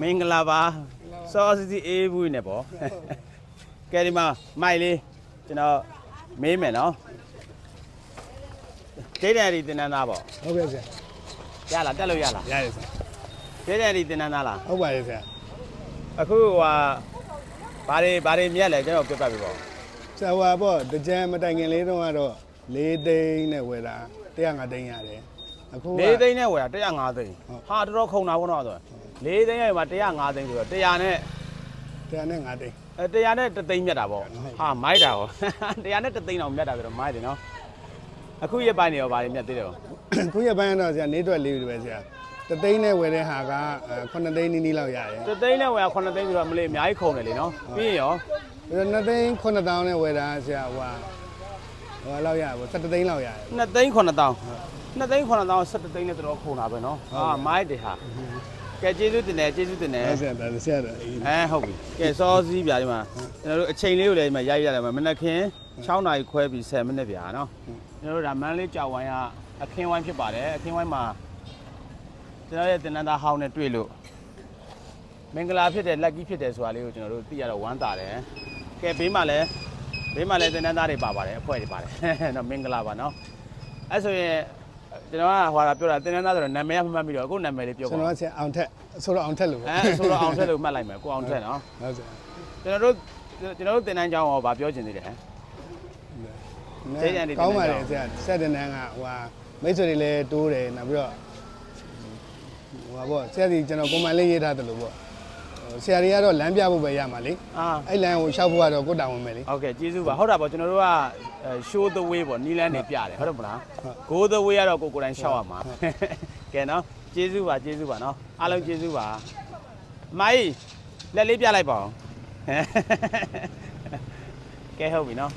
မင်္ဂလာပါစောစီစီအေးဘူးနဲ့ပေါ့ကဲဒီမှာမိုက်လေးကျွန်တော်မေးမယ်နော်ဒိတ်တယ်ဒီတင်နန်းသားပေါ့ဟုတ်ကဲ့ဆရာရလားတက်လို့ရလားရတယ်ဆရာဒိတ်တယ်ဒီတင်နန်းသားလားဟုတ်ပါတယ်ဆရာအခုဟိုဟာဘာတွေဘာတွေမြက်လဲကျွန်တော်ပြတ်ပတ်ပြီပေါ့ဆရာဟိုပေါ့တကြံမတိုင်ခင်လေးတုန်းကတော့၄သိန်းနဲ့ဝယ်တာ105သိန်းရတယ်အခုက၄သိန်းနဲ့ဝယ်တာ105သိန်းဟုတ်ဟာတော်တော်ခုံတာပေါ့နော်ဆို ၄သိန်းရဲ့မှာ105သိန်းဆိုတော့100နဲ့105သိန်းအဲ100နဲ့တသိန်းမြတ်တာပေါ့ဟုတ် ဟာမိုက်တာပေါ့100နဲ့တသိန်းအောင်မြတ်တာဆိုတော့မိုက်တယ်နော်အခုရပိုင်းနေရောဘာတွေမြတ်သေးတယ်ပေါ့ခုရက်ပိုင်းကတော့ဆရာနေအတွက်လေးပဲဆရာတသိန်းနဲ့ဝယ်တဲ့ဟာက9သိန်းနီးနီးလောက်ရတယ်တသိန်းနဲ့ဝယ်9သိန်းဆိုတော့မလေးအများကြီးခုံတယ်လေနော်ပြီးရင်ရောပြီးတော့2သိန်း9000နဲ့ဝယ်တာဆရာဟိုဟာဟိုလောက်ရပါ7သိန်းလောက်ရတယ် 2သိန်း9000 2သိန်း9000 17သိန်းနဲ့တော်တော်ခုံတာပဲနော်ဟာမိုက်တယ်ဟာ ကဲကျေးဇူးတင်တယ်ကျေးဇူးတင်တယ်ဟုတ်ဆရာဒါဆရာတော့အဲဟုတ်ပြီကဲစောစီးပြဒီမှာကျွန်တော်တို့အချိန်လေးကိုလည်းဒီမှာရိုက်ရတယ်မှာမနက်ခင်း6နာရီခွဲပြီး10မိနစ်ပြာနော်ကျွန်တော်တို့ဒါမန်းလေးကြောက်ဝိုင်းကအခင်းဝိုင်းဖြစ်ပါတယ်အခင်းဝိုင်းမှာကျွန်တော်ရဲ့တင်နန်းသားဟောင်းနဲ့တွေ့လို့မင်္ဂလာဖြစ်တယ်လက်ကီးဖြစ်တယ်ဆိုတာလေးကိုကျွန်တော်တို့သိရတော့ဝမ်းသာတယ်ကဲဘေးမှာလည်းဘေးမှာလည်းတင်နန်းသားတွေပါပါတယ်အဖွဲ့တွေပါတယ်နော်မင်္ဂလာပါနော်အဲ့ဆိုရင် ကျွန်တော်ကဟိုဟာပြောတာတင်နန်းသားဆိုတော့နာမည်ကမမှတ်မိတော့အခုနာမည်လေးပြောကျွန်ပါတော်ကဆရာအောင်ထက်ဆိုတော့အောင်ထက်လို့အဲဆိုတော့အောင်ထက်လို့မှတ်လိုက်မယ်ကိုအောင်ထက်နော်ဟုတ်ဆရာကျွန်တော်တို့ကျွန်တော်တို့တင်တန်းကြောင်းရောဗာပြောချင်သေးတယ်ဟမ်ကျေးဇူးတင်တယ်ကောင်းပါတယ်ဆရာဆက်တဲ့နန်းကဟိုဟာမိတ်ဆွေတွေလည်းတိုးတယ်နောက်ပြီးတော့ဟိုဟာပေါ့ဆရာဒီကျွန်တော်ကွန်မန်လေးရေးထားတယ်လို့ပေါ့ဟို ဆရာတွေကတော့လမ်းပြဖို့ပဲရမှာလေအာအဲ့လမ်းကိုရှောက်ဖို့ကတော့ကိုတာဝန်ပဲလေဟုတ်ကဲ့ကျေးဇူးပါဟုတ်တာပေါ့ကျွန်တော်တို့က show the way ပေါ့နီလန်းနေပြတယ်ဟုတ်တယ်မလား go the way ကတော့ကိုကိုယ်တိုင်ရှောက်ရမှာကဲနော်ကျေးဇူးပါကျေးဇူးပါနော်အားလုံးကျေးဇူးပါမိုင်းလက်လေးပြလိုက်ပါအောင်ကဲဟုတ်ပြီနော်